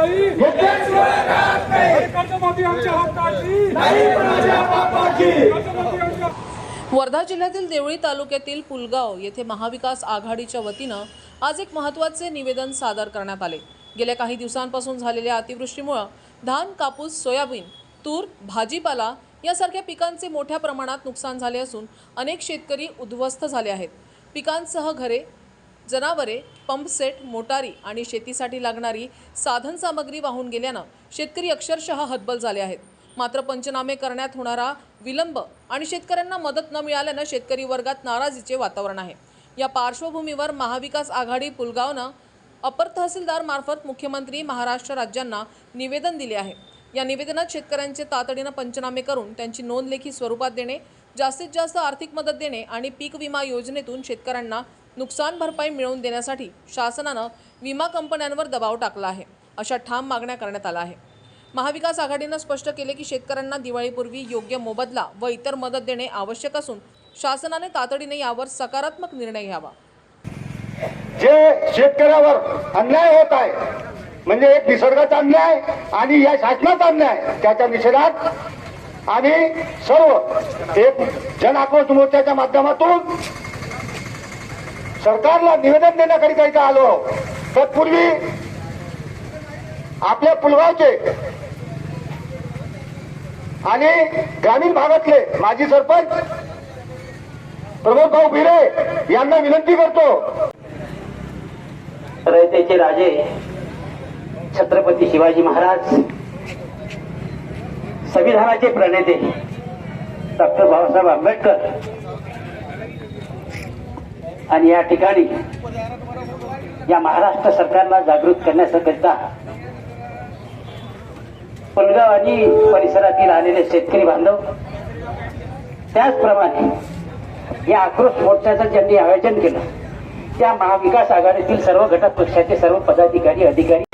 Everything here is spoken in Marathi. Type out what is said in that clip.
नाही. कर्जमाफी आमच्या हक्काची. वर्धा जिल्ह्यातील देवळी तालुक्यातील पुलगाव येथे महाविकास आघाडीच्या वतीनं आज एक महत्त्वाचे निवेदन सादर करण्यात आले. गेल्या काही दिवसांपासून झालेल्या अतिवृष्टीमुळे धान कापूस सोयाबीन तूर भाजीपाला यासारख्या पिकांचे मोठ्या प्रमाणात नुकसान झाले असून अनेक शेतकरी उद्ध्वस्त झाले आहेत. पिकांसह घरे जनावरे पंपसेट मोटारी आणि शेतीसाठी लागणारी साधनसामग्री वाहून गेल्यानं शेतकरी अक्षरशः हतबल झाले आहेत. मात्र पंचनामे करण्यात होणारा विलंब आणि शेतकऱ्यांना मदत न मिळाल्यानं शेतकरी वर्गात नाराजीचे वातावरण आहे. या पार्श्वभूमीवर महाविकास आघाडी पुलगावनं अपर तहसीलदार मार्फत मुख्यमंत्री महाराष्ट्र राज्यांना निवेदन दिले आहे. या निवेदनात शेतकऱ्यांचे तातडीनं पंचनामे करून त्यांची नोंद लेखी स्वरूपात देणे जास्तीत जास्त आर्थिक मदत देणे आणि पीक विमा योजनेतून शेतकऱ्यांना नुकसान भरपाई मिळवून देण्यासाठी शासनानं विमा कंपन्यांवर दबाव टाकला आहे अशा ठाम मागण्या करण्यात आल्या आहे महाविकास आघाडीनं स्पष्ट केले की शेतकऱ्यांना दिवाळीपूर्वी योग्य मोबदला व इतर मदत देणे आवश्यक असून शासनाने तातडीने यावर सकारात्मक निर्णय घ्यावा. जे शेतकऱ्यावर अन्याय होत आहे म्हणजे एक निसर्गाचा अन्याय आणि या शासनाचा अन्याय त्याच्या निषेधात आणि सर्व एक जन आक्रोश मोर्चाच्या माध्यमातून सरकारला निवेदन देण्याकरिता इथं आलो तत्पूर्वी आपल्या पुलगावचे आणि ग्रामीण भागातले माजी सरपंच प्रमोद भाऊ भिरे यांना विनंती करतो. रयतेचे राजे छत्रपती शिवाजी महाराज संविधानाचे प्रणेते डॉक्टर बाबासाहेब आंबेडकर आणि या ठिकाणी या महाराष्ट्र सरकारला जागृत करण्याकरिता पुलगाव आणि परिसरातील आलेले शेतकरी बांधव त्याचप्रमाणे या आक्रोश मोर्चाचं ज्यांनी आयोजन केलं त्या महाविकास आघाडीतील सर्व घटक पक्षाचे सर्व पदाधिकारी अधिकारी